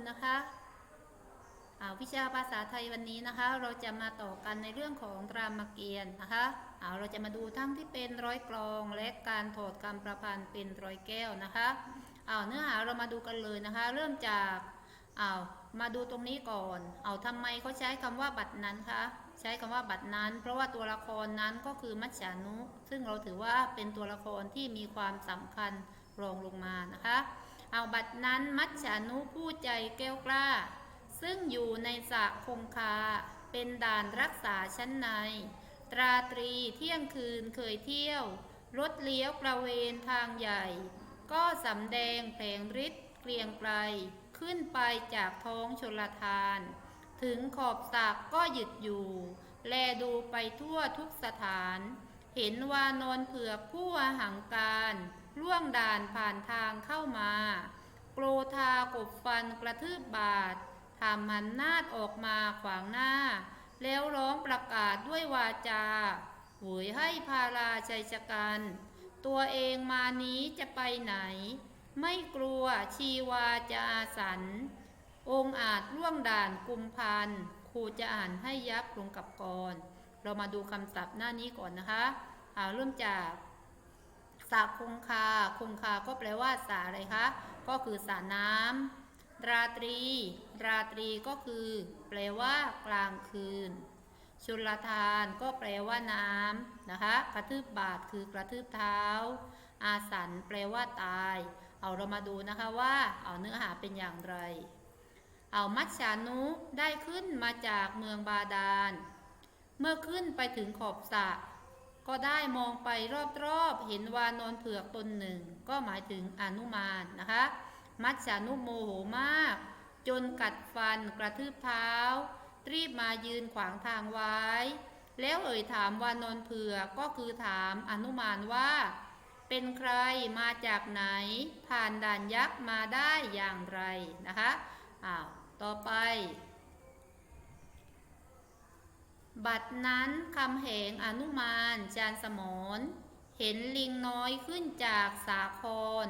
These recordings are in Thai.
นนะคะวิชาภาษาไทยวันนี้นะคะ เราจะมาต่อกันในเรื่องของรามเกียรตินะคะเราจะมาดูทั้งที่เป็นร้อยกลองและการถอดคำประพันธ์เป็นร้อยแก้วนะคะเนื้อหาเรามาดูกันเลยนะคะ เริ่มจากอามาดูตรงนี้ก่อน เอาทำไมเขาใช้คำว่าบัตรนั้นคะ ใช้คำว่าบัตรนั้น เพราะว่าตัวละครนั้นก็คือมัจฉานุ ซึ่งเราถือว่าเป็นตัวละครที่มีความสำคัญรองลงมานะคะ เอาบัตรนั้นมัจฉานุผู้ใจแก้วกล้า ซึ่งอยู่ในสระคงคา เป็นด่านรักษาชั้นใน ตราตรีเที่ยงคืนเคยเที่ยว รถเลี้ยวประเวนทางใหญ่ ก็สำแดงแผงฤทธิ์เกรียงไกรขึ้นไปจากท้องชลทาน ถึงขอบสระก็หยุดอยู่ แลดูไปทั่วทุกสถาน เห็นวานอนเผือกผู้หังการ ล่วงด่านผ่านทางเข้ามา โกรธากบฟันกระทืบบาดทำมันนาดออกมาขวางหน้า แล้วร้องประกาศด้วยวาจาหวยให้พาราชัยชกันตัวเองมานี้จะไปไหน ไม่กลัวชีวาจะอาสัน องอาจร่วงด่านกุมพันครูจะอ่านให้ยับลงกับกร เรามาดูคำศัพท์หน้านี้ก่อนนะคะ เอาเริ่มจาก สาคงคา คงคาก็แปลว่าสาอะไรคะ ก็คือสาน้ำราตรี ราตรีก็คือ แปลว่ากลางคืน ชุลทานก็แปลว่าน้ำนะคะ กระทืบบาทคือกระทืบเท้า อาสันแปลว่าตาย เอาเรามาดูนะคะว่า เอาเนื้อหาเป็นอย่างไร เอามัจฉานุได้ขึ้นมาจากเมืองบาดาล เมื่อขึ้นไปถึงขอบสระ ก็ได้มองไปรอบๆ เห็นวานอนเผือกตนหนึ่ง ก็หมายถึงอนุมานนะคะ มัจฉานุโมโหมาก จนกัดฟันกระทืบเท้า รีบมายืนขวางทางไว้ แล้วเอ่ยถามวานอนเผือกก็คือถามอนุมานว่า เป็นใครมาจากไหน ผ่านด่านยักษ์มาได้อย่างไรนะคะอ้าวต่อไป บัดนั้นคำเหงอนุมานจานสมนเห็นลิงน้อยขึ้นจากสาคร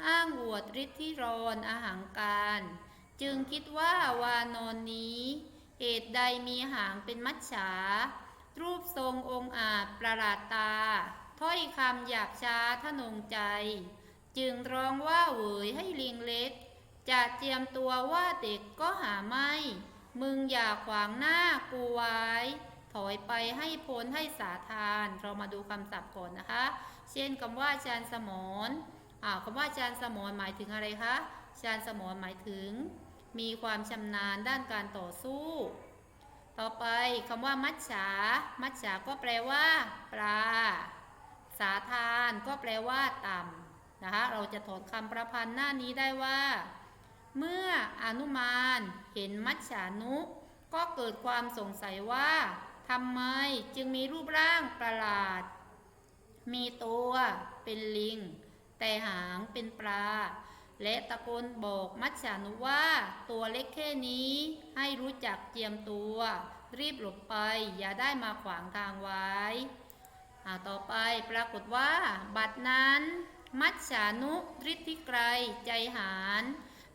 ห้างอวดฤทธิรอนอาหังการ จึงคิดว่าวานอนนี้เหตุใดมีหางเป็นมัจฉา รูปทรงองค์อาจประหลาดตา ถ้อยคำหยาบช้าทะนงใจ จึงร้องว่าเหวยให้ลิงเล็ก จะเจียมตัวว่าเด็กก็หาไม่ มึงอย่าขวางหน้ากูไว้ ถอยไปให้พ้นให้สาทาน เรามาดูคำศัพท์ก่อนนะคะ เช่นคำว่าจานสมอนอ่าคำว่าจานสมอนหมายถึงอะไรคะจานสมอนหมายถึง มีความชำนาญด้านการต่อสู้ ต่อไปคำว่ามัจฉา มัจฉาก็แปลว่า ปลา สาทานก็แปลว่าต่ำนะคะ เราจะถอดคำประพันธ์หน้านี้ได้ว่า เมื่ออนุมานเห็นมัจฉานุ ก็เกิดความสงสัยว่าทำไมจึงมีรูปร่างประหลาด มีตัวเป็นลิง แต่หางเป็นปลา และตะโกนบอกมัจฉานุว่าตัวเล็กแค่นี้ให้รู้จักเจียมตัว รีบหลบไปอย่าได้มาขวางทางไว้ต่อไปปรากฏว่า บัดนั้น มัจฉานุฤทธิไกรใจหาร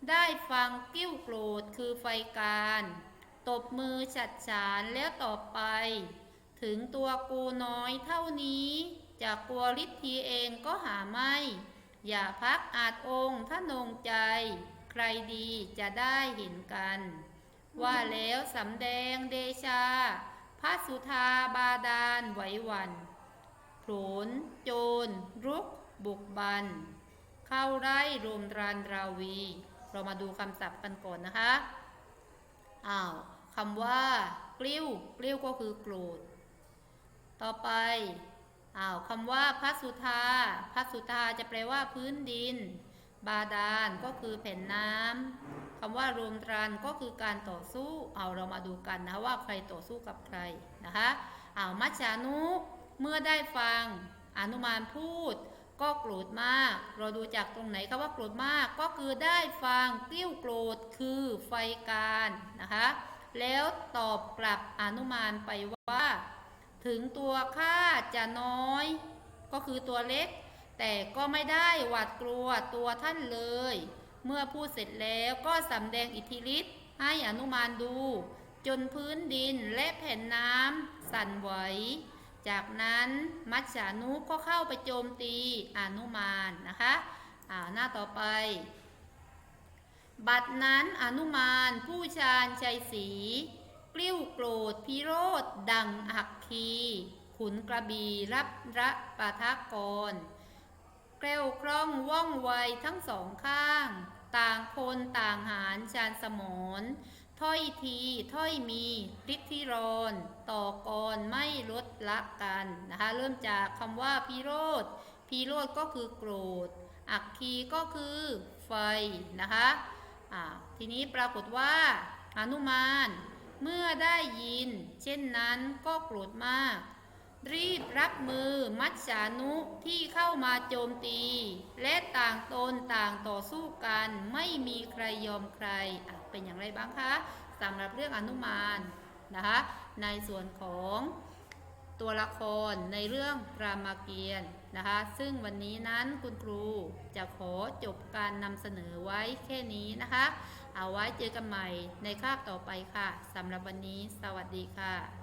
ได้ฟังกิ้วโกรธคือไฟการ ตบมือฉัดฉานแล้วต่อไป ถึงตัวกูน้อยเท่านี้ จะกลัวฤทธีเองก็หาไม่ อย่าพักอาจองค์ถ้านงใจ ใครดีจะได้เห็นกัน ว่าแล้วสำแดงเดชาพระสุธาบาดาลไหววันโผลโจรรุกบุกบัน เข้าไร่รวมรานราวี เรามาดูคำศัพท์กันก่อนนะคะอ้าวคำว่ากลิ้วกลิ้วก็คือโกรธ ต่อไปอ้าวคำว่าพัสุธาพัสุธาจะแปลว่าพื้นดิน บาดาลก็คือแผ่นน้ำคำว่ารวมรันก็คือการต่อสู้ เอาเรามาดูกันนะว่าใครต่อสู้กับใครนะคะอ้าวมัจฉานุ เมื่อได้ฟังอนุมานพูด ก็โกรธมาก เราดูจากตรงไหนคะว่าโกรธมากก็คือได้ฟังกิ้วโกรธคือไฟการนะคะ แล้วตอบกลับอนุมานไปว่า ถึงตัวข้าจะน้อย ก็คือตัวเล็ก แต่ก็ไม่ได้หวาดกลัวตัวท่านเลย เมื่อพูดเสร็จแล้วก็สำแดงอิทธิฤทธิ์ให้อนุมานดู จนพื้นดินและแผ่นน้ำสั่นไหว จากนั้นมัจฉานุก็เข้าไปโจมตีอนุมานนะคะอ่าหน้าต่อไป บัดนั้นอนุมานผู้ชาญชัยศรีกลิ้วโกรธพิโรธดังอักคี ขุนกระบีรับระปะทะกรแกล้วคล่องว่องไวทั้งสองข้าง ต่างคนต่างหารชาญสมร ถ้อยที ถ้อยมีฤทธิรนต่อกรไม่ลดละกันนะคะ เริ่มจากคำว่าพิโรธพิโรธก็คือโกรธ อักคีก็คือไฟนะคะะทีนี้ปรากฏว่าหนุมาน เมื่อได้ยิน เช่นนั้นก็โกรธมาก รีบรับมือมัจฉานุที่เข้ามาโจมตี และต่างตนต่างต่อสู้กัน ไม่มีใครยอมใครเป็นอย่างไรบ้างคะสำหรับเรื่องอนุมานนะคะในส่วนของตัวละครในเรื่องรามเกียรติ์นะคะซึ่งวันนี้นั้นคุณครูจะขอจบการนำเสนอไว้แค่นี้นะคะ เอาไว้เจอกันใหม่ในคาบต่อไปค่ะสำหรับวันนี้ สวัสดีค่ะ